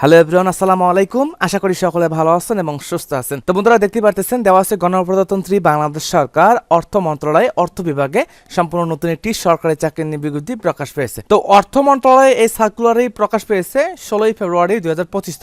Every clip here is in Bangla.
হ্যালো এভরিওয়ান, আসসালামু আলাইকুম। আশা করি সকলে ভালো আছেন এবং সুস্থ আছেন। তো বন্ধুরা দেখতে পারতেছেন, দেওয়া আছে গণপ্রজাতন্ত্রী বাংলাদেশ সরকার, অর্থ মন্ত্রণালয়, অর্থ বিভাগে সম্পূর্ণ নতুন একটি সরকারি নিয়োগ বিজ্ঞপ্তি প্রকাশ পেয়েছে। তো অর্থ মন্ত্রণালয় এই সার্কুলারেই প্রকাশ পেয়েছে ষোলোই ফেব্রুয়ারি দুই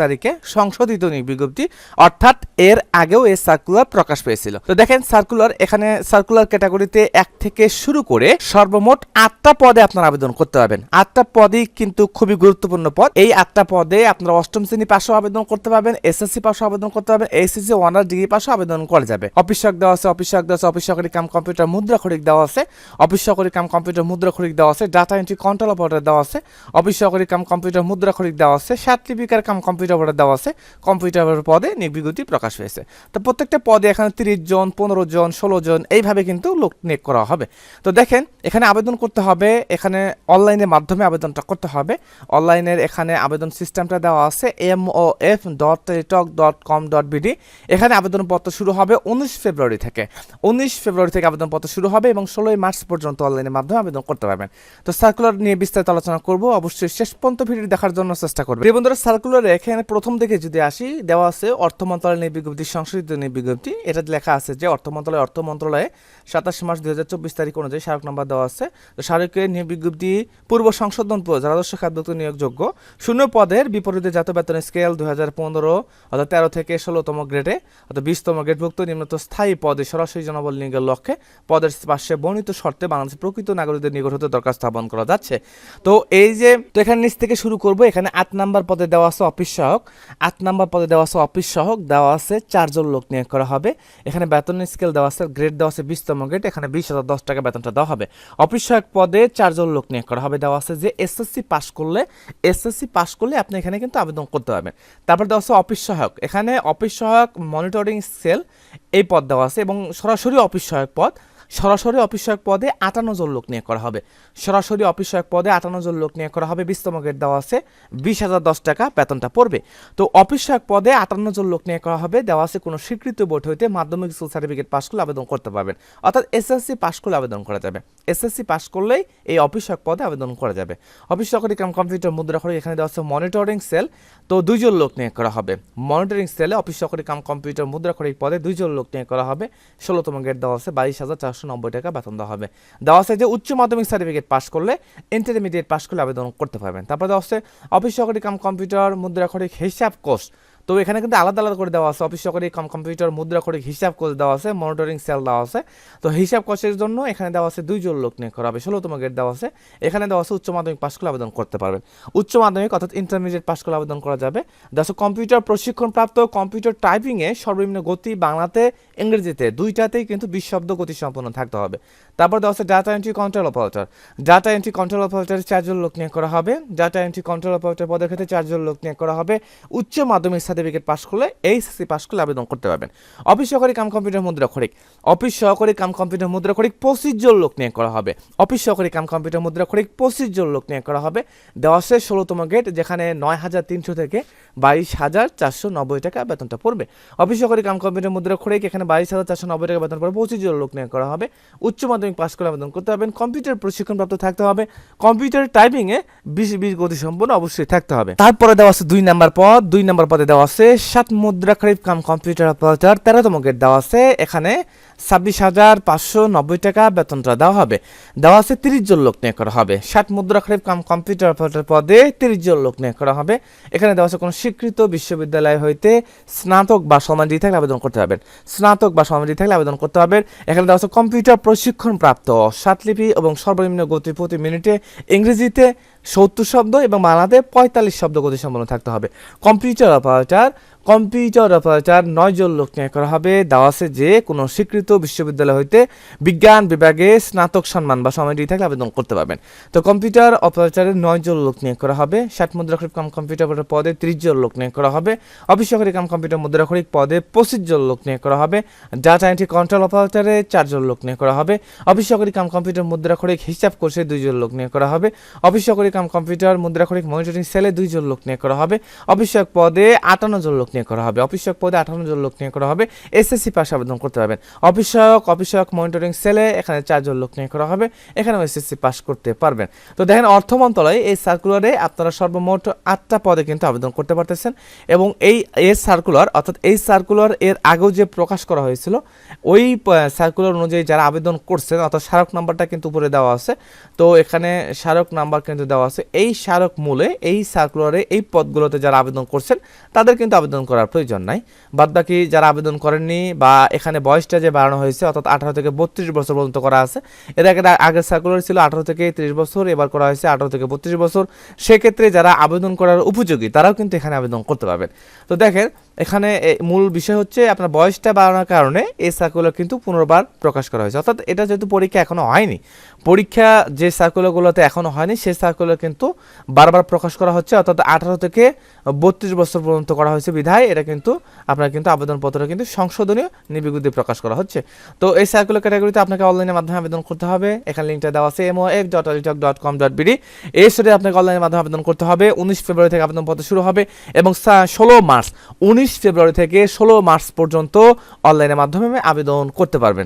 তারিখে সংশোধিত বিজ্ঞপ্তি, অর্থাৎ এর আগেও এই সার্কুলার প্রকাশ পেয়েছিল। তো দেখেন সার্কুলার এখানে সার্কুলার ক্যাটাগরিতে এক থেকে শুরু করে সর্বমোট আটটা পদে আপনারা আবেদন করতে পারবেন। আটটা পদই কিন্তু খুবই গুরুত্বপূর্ণ পদ। এই আটটা পদে আপনারা অষ্টম শ্রেণি পাশে আবেদন করতে পারবেন এসএসসি পাশে আবেদন করতে পারবেন এসএসসি অনার্স ডিগ্রি পাশে আবেদন করা যাবে। অফিস সহক দেওয়া আছে অফিস সহক দেওয়া আছে অফিস কাম কম্পিউটার মুদ্রা খরিক দেওয়া আছে অফিস সহকারী কাম কম্পিউটার মুদ্রা খরিক দেওয়া আছে ডাটা এন্ট্রি কন্ট্রোল অপারেটর দেওয়া আছে অফিস সহকারী কাম কম্পিউটার মুদ্রা খরিক দেওয়া আছে সার্টিফিকার কাম কম্পিউটার অপারেটর দেওয়া আছে কম্পিউটার পদে বিজ্ঞপ্তি প্রকাশ হয়েছে। তো প্রত্যেকটা পদে এখানে তিরিশ জন, পনেরো জন, ষোলো জন, এইভাবে কিন্তু লোক নিয়োগ করা হবে। তো দেখেন, এখানে আবেদন করতে হবে, এখানে অনলাইনের মাধ্যমে আবেদনটা করতে হবে। অনলাইনের এখানে আবেদন সিস্টেমটা দেওয়া আছে। M O F dot Teletalk dot com dot BD এখানে আবেদনপত্র শুরু হবে উনিশ ফেব্রুয়ারি থেকে। উনিশ ফেব্রুয়ারি থেকে আবেদনপত্র শুরু হবে এবং ষোলোই মার্চ পর্যন্ত অনলাইনের মাধ্যমে আবেদন করতে পারবেন। তো সার্কুলার নিয়ে বিস্তারিত আলোচনা করব। অবশ্যই শেষ পর্যন্ত ভিডিও দেখার জন্য চেষ্টা প্রিয় বন্ধুরা সার্কুলারে এখানে প্রথম দিকে যদি আসি, দেওয়া আছে অর্থ মন্ত্রণালয় নিয়ে বিজ্ঞপ্তি, সংশোধিত নিয়ে বিজ্ঞপ্তি। এটা লেখা আছে যে অর্থ মন্ত্রণালয়, অর্থ মন্ত্রণালয়ে সাতাশ মার্চ দুই হাজার চব্বিশ তারিখ অনুযায়ী স্মারক নাম্বার দেওয়া আছে। তো স্মারকের নিয়োগ বিজ্ঞপ্তি, পূর্ব সংশোধন পূর্ব রাজস্ব খাদ্যত নিয়োগযোগ্য, শূন্য পদের বিপরীতে জাতীয় বেতন স্কেল দুই হাজার পনেরো অর্থাৎ তেরো থেকে ষোলোতম গ্রেডে অর্থাৎ বিশতম গ্রেডভুক্ত নিম্নত স্থায়ী পদে সরাসরি জনবল নিয়োগের লক্ষ্যে পদের পাশে বর্ণিত শর্তে বাংলাদেশের প্রকৃত নাগরিকদের নিকট হতে দরখাস্ত স্থাপন করা যাচ্ছে। তো এই যে, তো এখানে নিচ থেকে শুরু করব, এখানে আট নাম্বার পদে দেওয়া আছে অফিস সহক আট নাম্বার পদে দেওয়া আছে অফিস সহক দেওয়া আছে চারজন লোক নিয়োগ করা হবে। এখানে বেতন স্কেল দেওয়া আছে গ্রেড দেওয়া আছে বিশতম গ্রেড এখানে বিশ হাজার দশ টাকা বেতনটা দেওয়া হবে। অফিস সহায়ক পদে চারজন লোক নিয়োগ করা হবে, দেওয়া আছে যে এসএসসি পাস করলে, এসএসসি পাস করলে আপনি এখানে কিন্তু আবেদন করতে পারবেন। তারপর দেওয়া আছে অফিস সহায়ক। এখানে অফিস সহায়ক মনিটরিং সেল এই পদ দেওয়া আছে এবং সরাসরি অফিস সহায়ক পদ সরাসরি অফিস সহায়ক পদে আটান্ন জন লোক নিয়োগ করা হবে। সরাসরি অফিস সহায়ক পদে আটান্ন জন লোক নিয়োগ করা হবে বিশতম গ্রেড দেওয়া আছে, বিশ হাজার দশ টাকা বেতনটা পড়বে। তো অফিস সহায়ক পদে আটান্ন জন লোক নিয়োগ করা হবে, দেওয়া আছে কোনো স্বীকৃত বোর্ড হইতে মাধ্যমিক স্কুল সার্টিফিকেট পাস করলে আবেদন করতে পারবেন। অর্থাৎ এসএসসি পাস করলে আবেদন করা যাবে। এসএসসি পাস করলেই এই অফিস সহায়ক পদে আবেদন করা যাবে। অফিস সহকারী কাম কম্পিউটার মুদ্রা করে এখানে দেওয়া আছে, মনিটরিং সেল। তো দুইজন লোক নিয়ে করা হবে। মনিটরিং সেলে অফিস সহকারী কাম কম্পিউটার মুদ্রা করে পদে দুইজন লোক নিয়ে করা হবে। ষোলোতম গেট দেওয়া আছে, বাইশ হাজার চারশো নব্বই টাকা বেতন দেওয়া হবে। দেওয়া আছে যে উচ্চ মাধ্যমিক সার্টিফিকেট পাস করলে ইন্টারমিডিয়েট পাস করলে আবেদন করতে পারবেন। তারপর দেওয়া আছে, অফিস সহকারী কাম কম্পিউটার মুদ্রা খরিক হিসাব কোর্স তো এখানে কিন্তু আলাদা আলাদা করে দেওয়া আছে। অফিস সহকারী কম কম্পিউটার মুদ্রা করে হিসাব করে দেওয়া আছে মনিটরিং সেল দেওয়া আছে। তো হিসাব কষের জন্য এখানে দেওয়া আছে দুইজন লোক নিয়োগ করা হবে। ষোলোতম গেট দেওয়া আছে। এখানে দেওয়া আছে উচ্চ মাধ্যমিক পাস করে আবেদন করতে পারবেন উচ্চ মাধ্যমিক অর্থাৎ ইন্টারমিডিয়েট পাস করলে আবেদন করা যাবে। আছে কম্পিউটার প্রশিক্ষণপ্রাপ্ত কম্পিউটার টাইপিংয়ে সর্বনিম্ন গতি বাংলাতে ইংরেজিতে দুইটাতেই কিন্তু বিশ শব্দ গতি সম্পন্ন থাকতে হবে। তারপর দেওয়া আছে data entry control operator data entry control operator চারজন লোক নিয়োগ করা হবে। ডাটা এন্ট্রি কন্ট্রোল অপারেটর পদের ক্ষেত্রে চারজন লোক নিয়োগ করা হবে। উচ্চ মাধ্যমিক সার্টিফিকেট পাস করলে এইচএসসি পাস করলে আবেদন করতে পারবেন। অফিস সহকারী কাম কম্পিউটার মুদ্রা খরিক অফিস সহকারী কাম কম্পিউটার মুদ্রা খরিক পঁচিশ জন লোক নিয়োগ করা হবে। অফিস সহকারী কাম কম্পিউটার মুদ্রা খরিক পঁচিশ জন লোক নিয়োগ করা হবে। আছে ষোলোতম গেট, যেখানে নয় হাজার তিনশো থেকে বাইশ হাজার চারশো নব্বই টাকা বেতনটা পড়বে। অফিস সহকারী কাম কম্পিউটার মুদ্রা খরিক এখানে বাইশ হাজার চারশো নব্বই টাকা বেতন পড়বে পঁচিশ জন লোক নিয়োগ করা হবে। উচ্চ মাধ্যমিক পাস করে আবেদন করতে পারবেন। কম্পিউটার প্রশিক্ষণপ্রাপ্ত থাকতে হবে। কম্পিউটার টাইপিংয়ে বিশ বিশ গতি সম্পন্ন অবশ্যই থাকতে হবে। তারপরে দেওয়া আছে দুই নাম্বার পদ। দুই নাম্বার পদে দেওয়া আছে, সাত মুদ্রা খরিফ কাম কম্পিউটার অপারেটর, তেরোতম গেট দেওয়া আছে, এখানে ছাব্বিশ হাজার পাঁচশো নব্বই টাকা বেতনটা দেওয়া হবে। দেওয়া আছে তিরিশ জন লোক নিয়োগ করা হবে। ষাট মুদ্রা খরিফ কাম কম্পিউটার অপারেটর পদে তিরিশ জন লোক নিয়োগ করা হবে। এখানে দেওয়া আছে কোনো স্বীকৃত বিশ্ববিদ্যালয় হইতে স্নাতক বা সমাজি থাকলে আবেদন করতে পারবেন। স্নাতক বা সমাজি থাকলে আবেদন করতে পারবেন। এখানে দেওয়া আছে কম্পিউটার প্রশিক্ষণ প্রাপ্ত সাতলিপি এবং সর্বনিম্ন গতি প্রতি মিনিটে ইংরেজিতে সত্তর শব্দ এবং বাংলাতে পঁয়তাল্লিশ শব্দ গতি সম্পন্ন থাকতে হবে। কম্পিউটার অপারেটর কম্পিউটার অপারেটর নয় জন লোক নিয়োগ করা হবে। দেওয়া আছে যে, কোনো স্বীকৃত বিশ্ববিদ্যালয় হইতে বিজ্ঞান বিভাগে স্নাতক সম্মান বা সমাধি থাকলে আবেদন করতে পারবেন। তো কম্পিউটার অপারেটরের নয় জন লোক নিয়োগ করা হবে। ষাট মুদ্রা খরিক কাম কম্পিউটার পদে ত্রিশ জন লোক নিয়োগ করা হবে। অফিস সহকারী কাম কম্পিউটার মুদ্রা খরিক পদে পঁচিশ জন লোক নিয়োগ করা হবে। ডাটা এন্ট্রি কন্ট্রোল অপারেটরে চারজন লোক নিয়োগ করা হবে। অফিস সহকারী কাম কম্পিউটার মুদ্রা খরিক হিসাব কোর্সে দুইজন লোক নিয়োগ করা হবে। অফিস সহকারী কাম কম্পিউটার মুদ্রা খরিক মনিটরিং সেলে দুইজন লোক নিয়োগ করা হবে। অফিস পদে আটান্ন জন লোক নিয়োগ করা হবে। অফিস সহায়ক পদে আঠান্ন জন লোক নিয়োগ করা হবে। এসএসসি পাস আবেদন করতে পারবেন। অফিস সহায়ক অফিস সহায়ক মনিটরিং সেলে এখানে চারজন লোক নিয়োগ করা হবে। এখানেও এসএসসি পাস করতে পারবেন। তো দেখেন, অর্থ মন্ত্রণালয় এই সার্কুলারে আপনারা সর্বমোট আটটা পদে কিন্তু আবেদন করতে পারতেছেন এবং এই এর সার্কুলার অর্থাৎ এই সার্কুলার এর আগেও যে প্রকাশ করা হয়েছিল, ওই সার্কুলার অনুযায়ী যারা আবেদন করছেন, অর্থাৎ স্মারক নাম্বারটা কিন্তু উপরে দেওয়া আছে। তো এখানে স্মারক নাম্বার কিন্তু দেওয়া আছে। এই স্মারক মূলে এই সার্কুলারে এই পদগুলোতে যারা আবেদন করছেন, তাদের কিন্তু আবেদন করার প্রয়োজন নাই। বাদ বাকি যারা আবেদন করেননি বা এখানে বয়সটা যে বাড়ানো হয়েছে, অর্থাৎ আঠারো থেকে বত্রিশ বছর পর্যন্ত করা আছে, এর আগে আগের সার্কুলার ছিল আঠারো থেকে ত্রিশ বছর, এবার করা হয়েছে আঠারো থেকে বত্রিশ বছর। সেক্ষেত্রে যারা আবেদন করার উপযোগী, তারাও কিন্তু এখানে আবেদন করতে পারবেন। তো দেখেন, এখানে মূল বিষয় হচ্ছে আপনার বয়সটা বাড়ানোর কারণে এই সার্কুলার কিন্তু পুনর্বার প্রকাশ করা হয়েছে। অর্থাৎ এটা যেহেতু পরীক্ষা এখনও হয়নি, পরীক্ষা যে সার্কুলারগুলোতে এখনও হয়নি সেই সার্কুলার কিন্তু বারবার প্রকাশ করা হচ্ছে। অর্থাৎ আঠারো থেকে বত্রিশ বছর পর্যন্ত করা হয়েছে বিধায় এটা কিন্তু আপনার কিন্তু আবেদনপত্র কিন্তু সংশোধনীয় নিবিগুদ্ধি প্রকাশ করা হচ্ছে। তো এই সার্কুলার ক্যাটাগরিতে আপনাকে অনলাইনের মাধ্যমে আবেদন করতে হবে। এখানে লিঙ্কটা দেওয়া আছে এমও এফ ডট আলিটক ডট কম ডট বিডি এই সাথে আপনাকে অনলাইনের মাধ্যমে আবেদন করতে হবে। উনিশ ফেব্রুয়ারি থেকে আবেদনপত্র শুরু হবে এবং ষোলো মার্চ, উনিশ ফেব্রুয়ারি থেকে ষোলো মার্চ পর্যন্ত অনলাইনের মাধ্যমে আবেদন করতে পারবেন।